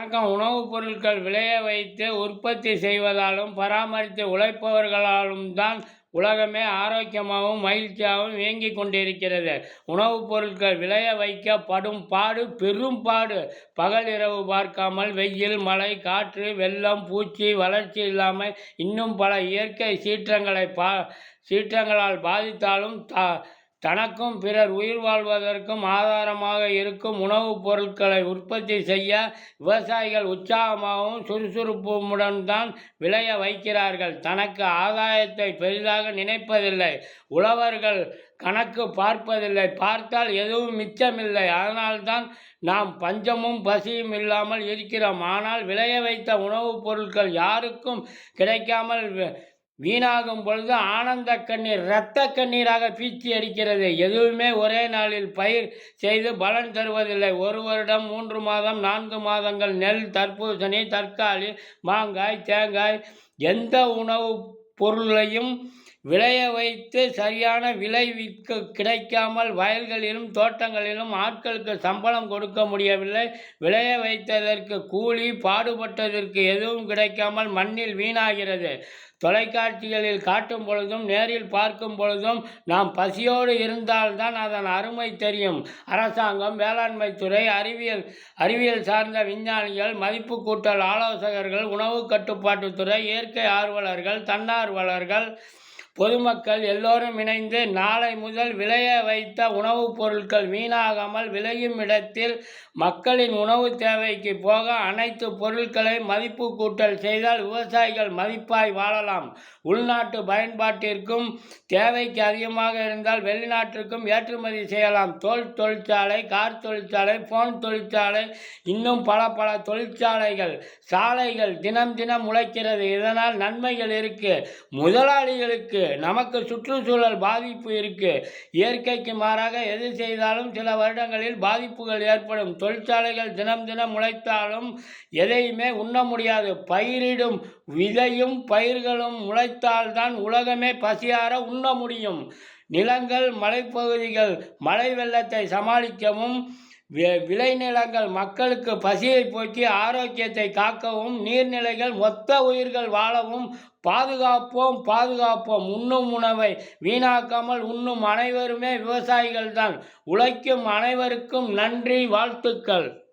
வணக்கம். உணவுப் பொருட்கள் விளைய வைத்து உற்பத்தி செய்வதாலும் பராமரித்து உழைப்பவர்களாலும் தான் உலகமே ஆரோக்கியமாகவும் மகிழ்ச்சியாகவும் இயங்கிக் கொண்டிருக்கிறது. உணவுப் பொருட்கள் விளைய வைக்கப்படும் பாடு பெரும் பாடு. பகல் இரவு பார்க்காமல் வெயில் மழை காற்று வெள்ளம் பூச்சி வளர்ச்சி இல்லாமல் இன்னும் பல இயற்கை சீற்றங்களை பா சீற்றங்களால் பாதித்தாலும் த தனக்கும் பிறர் உயிர் வாழ்வதற்கும் ஆதாரமாக இருக்கும் உணவுப் பொருட்களை உற்பத்தி செய்ய விவசாயிகள் உற்சாகமாகவும் சுறுசுறுப்புடன் தான் விளைய வைக்கிறார்கள். தனக்கு ஆதாயத்தை பெரிதாக நினைப்பதில்லை. உழவர்கள் கணக்கு பார்ப்பதில்லை. பார்த்தால் எதுவும் மிச்சமில்லை. அதனால்தான் நாம் பஞ்சமும் பசியும் இல்லாமல் இருக்கிறோம். ஆனால் விளைய வைத்த உணவுப் பொருட்கள் யாருக்கும் கிடைக்காமல் வீணாகும் பொழுது ஆனந்த கண்ணீர் இரத்த கண்ணீராக பீச்சி அடிக்கிறது. எதுவுமே ஒரே நாளில் பயிர் செய்து பலன் தருவதில்லை. ஒரு வருடம் மூன்று மாதம் நான்கு மாதங்கள் நெல் தர்பூசணி தற்காலி மாங்காய் தேங்காய் எந்த உணவு பொருளையும் விளைய வைத்து சரியான விலை விற்க கிடைக்காமல் வயல்களிலும் தோட்டங்களிலும் ஆட்களுக்கு சம்பளம் கொடுக்க முடியவில்லை. விளைய வைத்ததற்கு கூலி பாடுபட்டதற்கு எதுவும் கிடைக்காமல் மண்ணில் வீணாகிறது. தொலைக்காட்சிகளில் காட்டும் பொழுதும் நேரில் பார்க்கும் பொழுதும் நாம் பசியோடு இருந்தால்தான் அதன் அருமை தெரியும். அரசாங்கம் வேளாண்மை துறை அறிவியல் அறிவியல் சார்ந்த விஞ்ஞானிகள் மதிப்பு கூட்டல் ஆலோசகர்கள் உணவு கட்டுப்பாட்டுத்துறை இயற்கை ஆர்வலர்கள் தன்னார்வலர்கள் பொதுமக்கள் எல்லோரும் இணைந்து நாளை முதல் விளைய வைத்த உணவுப் பொருட்கள் வீணாகாமல் விளையும் இடத்தில் மக்களின் உணவு தேவைக்கு போக அனைத்து பொருட்களை மதிப்பு கூட்டல் செய்தால் விவசாயிகள் மதிப்பாய் வாழலாம். உள்நாட்டு பயன்பாட்டிற்கும் தேவைக்கு அதிகமாக இருந்தால் வெளிநாட்டிற்கும் ஏற்றுமதி செய்யலாம். தோல் தொழிற்சாலை கார் தொழிற்சாலை போன் தொழிற்சாலை இன்னும் பல பல தொழிற்சாலைகள் சாலைகள் தினம் தினம் உழைக்கிறது. இதனால் நன்மைகள் இருக்கு. முதலாளிகளுக்கு நமக்கு சுற்றுச்சூழல் பாதிப்பு இருக்குது இயற்கைக்கு மாறாக எது செய்தாலும் சில வருடங்களில் பாதிப்புகள் ஏற்படும். தொழிற்சாலைகள் தினம் தினம் முளைத்தாலும் எதையுமே உண்ண முடியாது. பயிரிடும் விதையும் பயிர்களும் முளைத்தால்தான் உலகமே பசியார உண்ண முடியும். நிலங்கள் மலைப்பகுதிகள் மழை வெள்ளத்தை சமாளிக்கவும் விளைநிலங்கள் மக்களுக்கு பசியை போக்கி ஆரோக்கியத்தை காக்கவும் நீர்நிலைகள் மொத்த உயிர்கள் வாழவும் பாதுகாப்போம் பாதுகாப்போம். உண்ணும் உணவை வீணாக்காமல் உண்ணும் அனைவருமே விவசாயிகள்தான். உழைக்கும் அனைவருக்கும் நன்றி வாழ்த்துக்கள்.